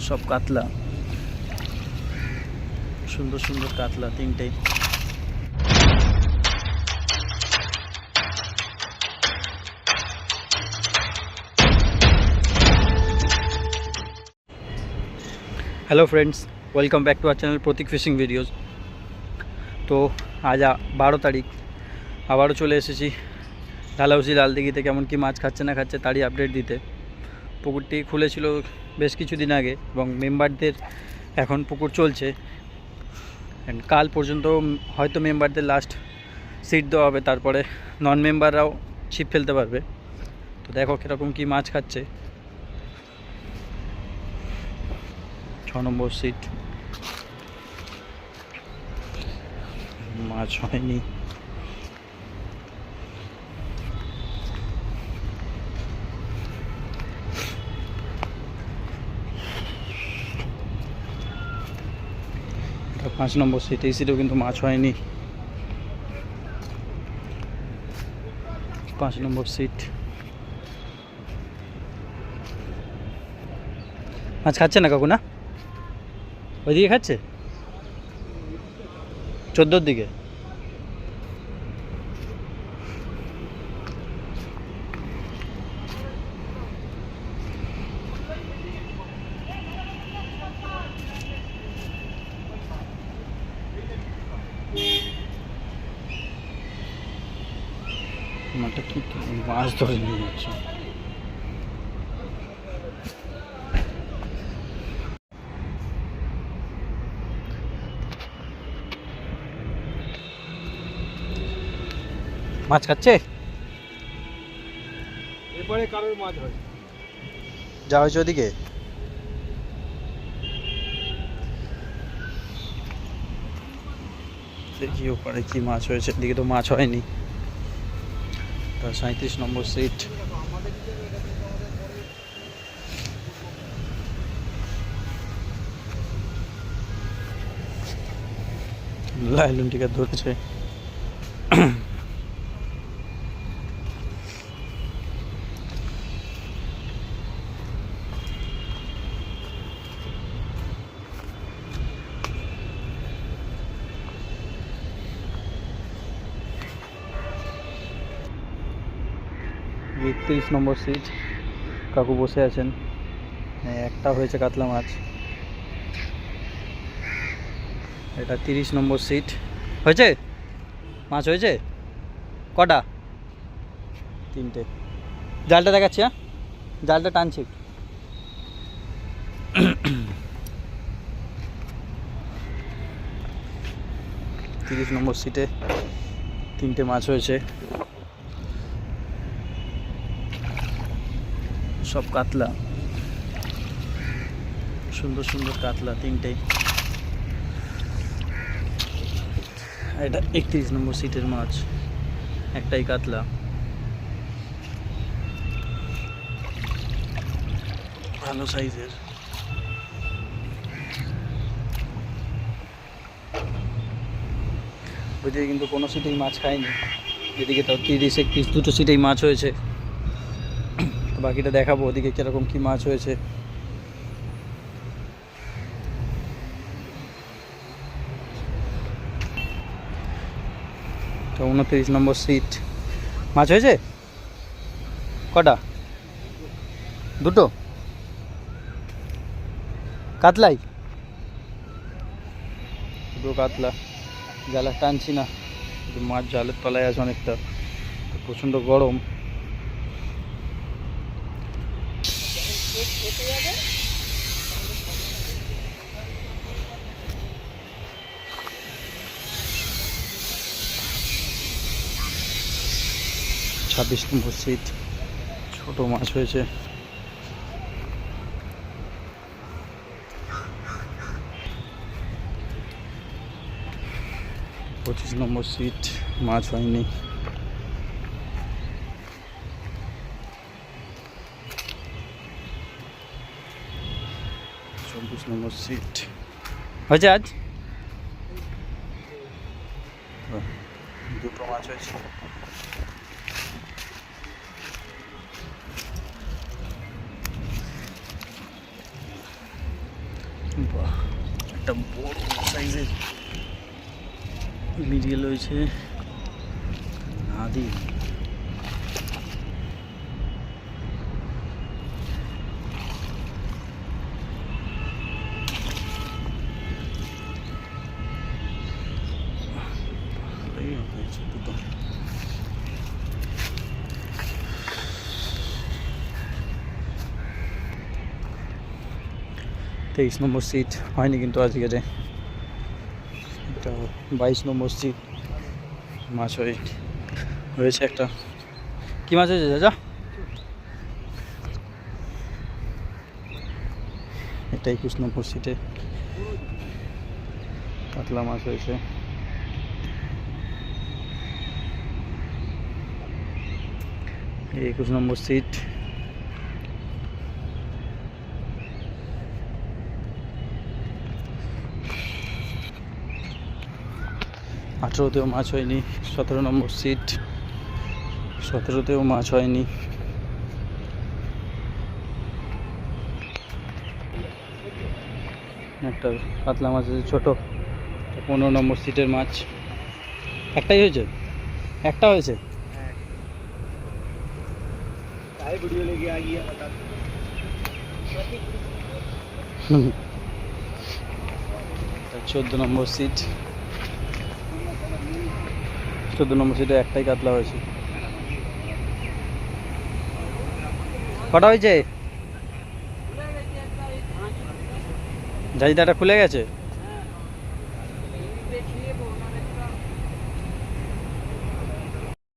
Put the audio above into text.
সব কাতলা সুন্দর সুন্দর কাতলা তিনটেই hello friends welcome back to our channel Prateek fishing videos তো আজ আ- বারো তারিখ আবারও চলে এসেছি ডালাউসি লালদিঘিতে কেমন কি মাছ খাচ্ছে না খাচ্ছে তারই আপডেট দিতে পুকুরটি খুলেছিল বেশ কিছুদিন আগে এবং মেম্বারদের এখন পুকুর চলছে। And কাল পর্যন্ত হয়তো মেম্বারদের লাস্ট সিট দেওয়া হবে, তারপরে নন মেম্বাররাও ছিপ ফেলতে পারবে। তো দেখো কীরকম কী মাছ খাচ্ছে। ছ নম্বর সিট মাছ হয়নি। এটা পাঁচ নম্বর সিট এই সিটেও কিন্তু মাছ হয়নি। পাঁচ নম্বর সিট মাছ খাচ্ছে না কাকু, না? ওইদিকে খাচ্ছে? চোদ্দোর দিকে মাঠটা কি কি মাছ ধরে নিয়ে যাচ্ছে মাছ খাচ্ছে? এরপরে কারোর মাছ হয়। যা হয়েছে ওদিকে। দেখি ওপারে কি মাছ হয়েছে এদিকে তো মাছ হয়নি। তা সাঁত্রিশ নম্বর সিট লাইলুনটিকে ধরেছে। একত্রিশ নম্বর সিট কাকু বসে আছেন। হ্যাঁ, একটা হয়েছে কাতলা মাছ। এটা তিরিশ নম্বর সিট হয়েছে? মাছ হয়েছে? কটা? তিনটে। জালটা দেখাচ্ছি হ্যাঁ? জালটা টানছি তিরিশ নম্বর সিটে তিনটে মাছ হয়েছে। সব কাতলা। সুন্দর সুন্দর কাতলা তিনটেই। এটা একত্রিশ নম্বর সিটের মাছ। একটাই কাতলা। ভালো সাইজের। ওইদিকে কিন্তু কোনো সিটেই মাছ খায়নি। এদিকে তাও তিরিশ, একত্রিশ, দুটো সিটেই মাছ হয়েছে। বাকিটা দেখাবো, ওদিকে কীরকম কি মাছ হয়েছে। তো উনত্রিশ নম্বর সিট মাছ হয়েছে? কটা? দুটো? কাতলাই? দুটো কাতলা। জালা টানছি না। মাছ জালের তলায় আছে অনেকটা। প্রচণ্ড গরম। ছাব্বিশ নম্বর সিট ছোট মাছ হয়েছে। পঁচিশ নম্বর সিট মাছ হয়নি। চব্বিশ নম্বর সিট হয়েছে আজ? দুটো মাছ হয়েছে। একটা বড় সাইজের মিরিয়ে রয়েছে। নাদি এই হয়েছে দুটো তেইশ নম্বর সিট হয়নি কিন্তু আজকে যে এটা বাইশ নম্বর সিট মাছ হয়ে হয়েছে একটা। কি মাছ হয়েছে দাদা এটা একুশ নম্বর সিটে কাতলা মাছ হয়েছে একুশ নম্বর সিট আঠেরোতেও মাছ হয়নি, সতেরো নম্বর সিট সতেরোতেও মাছ হয়নি। একটা কাতলা মাছ আছে, ছোটো পনেরো নম্বর সিটের মাছ। একটাই হয়েছে? একটা হয়েছে? চোদ্দ নম্বর সিট চোদ্দ নম্বর সিটে একটাই কাতলা হয়েছে। কটা হয়েছে? জাজিদাটা খুলে গেছে?